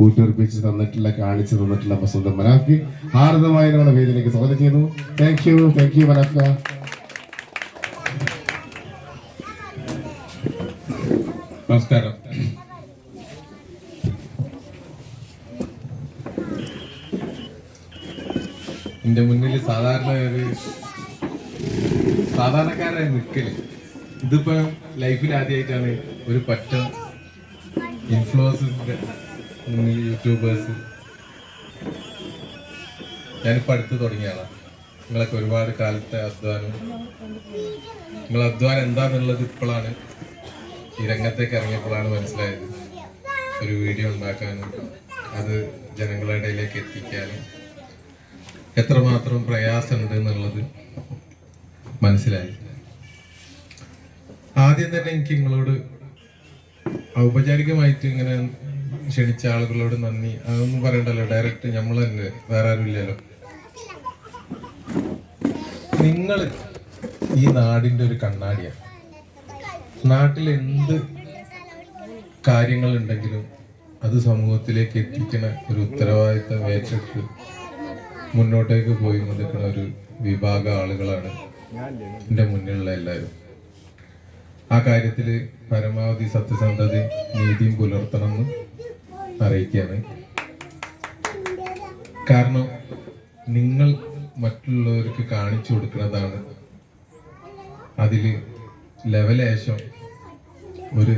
കൂട്ടുറപ്പിച്ച് തന്നിട്ടുള്ള കാണിച്ചു തന്നിട്ടുള്ള സ്വന്തം മനാഫി ഹാർദമായി നമ്മുടെ വേദിയിലേക്ക് സ്വാഗതം ചെയ്യുന്നു. Thank you thank you Manaf നമസ്കാരം. എന്റെ മുന്നിൽ സാധാരണ ഒരു സാധാരണക്കാരായി നിൽക്കൽ. ഇതിപ്പോ ലൈഫിൽ ആദ്യമായിട്ടാണ് ഒരു പറ്റ ഇൻഫ്ലുവൻസിന്റെ യൂട്യൂബേഴ്സ് ഞാനിപ്പോൾ അടുത്ത് തുടങ്ങിയാണ് നിങ്ങളൊക്കെ ഒരുപാട് കാലത്തെ അധ്വാനം. നിങ്ങൾ അധ്വാനം എന്താണെന്നുള്ളത് ഇപ്പോഴാണ് ഈ രംഗത്തേക്ക് ഇറങ്ങിയപ്പോഴാണ് മനസ്സിലായത്. ഒരു വീഡിയോ ഉണ്ടാക്കാനും അത് ജനങ്ങളുടെ ഇടയിലേക്ക് എത്തിക്കാനും എത്രമാത്രം പ്രയാസമുണ്ട് എന്നുള്ളത് മനസ്സിലായി. ആദ്യം തന്നെ എനിക്ക് നിങ്ങളോട് ഔപചാരികമായിട്ട് ഇങ്ങനെ ക്ഷണിച്ച ആളുകളോട് നന്ദി. അതൊന്നും പറയണ്ടല്ലോ. ഡയറക്റ്റ് നമ്മൾ തന്നെ. വേറെ ആരുമില്ലല്ലോ നിങ്ങൾ ഈ നാടിന്റെ ഒരു കണ്ണാടിയാണ് നാട്ടിൽ എന്ത് കാര്യങ്ങളുണ്ടെങ്കിലും അത് സമൂഹത്തിലേക്ക് എത്തിക്കുന്ന ഒരു ഉത്തരവാദിത്തം ഏറ്റെടുത്ത് മുന്നോട്ടേക്ക് പോയി നിൽക്കുന്ന ഒരു വിഭാഗ ആളുകളാണ് എന്റെ മുന്നിലുള്ള എല്ലാവരും. ആ കാര്യത്തിൽ പരമാവധി സത്യസന്ധതയും നീതിയും പുലർത്തണമെന്ന് അറിയിക്കുകയാണ്. കാരണം നിങ്ങൾ മറ്റുള്ളവർക്ക് കാണിച്ചു കൊടുക്കുന്നതാണ്. അതിൽ ലെവലേശം ഒരു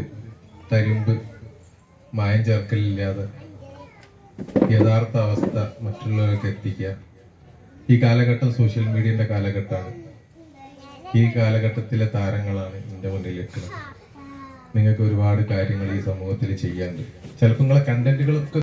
തരിമ്പ് മായം ചേർക്കലില്ലാതെ യഥാർത്ഥ അവസ്ഥ മറ്റുള്ളവർക്ക് എത്തിക്കുക. ഈ കാലഘട്ടം സോഷ്യൽ മീഡിയന്റെ കാലഘട്ടമാണ്. ഈ കാലഘട്ടത്തിലെ താരങ്ങളാണ് എന്റെ മുന്നിൽ എത്തുന്നത് നിങ്ങൾക്ക് ഒരുപാട് കാര്യങ്ങൾ ഈ സമൂഹത്തിൽ ചെയ്യാനുണ്ട്. ചിലപ്പോൾ നിങ്ങളെ കണ്ടന്റുകളൊക്കെ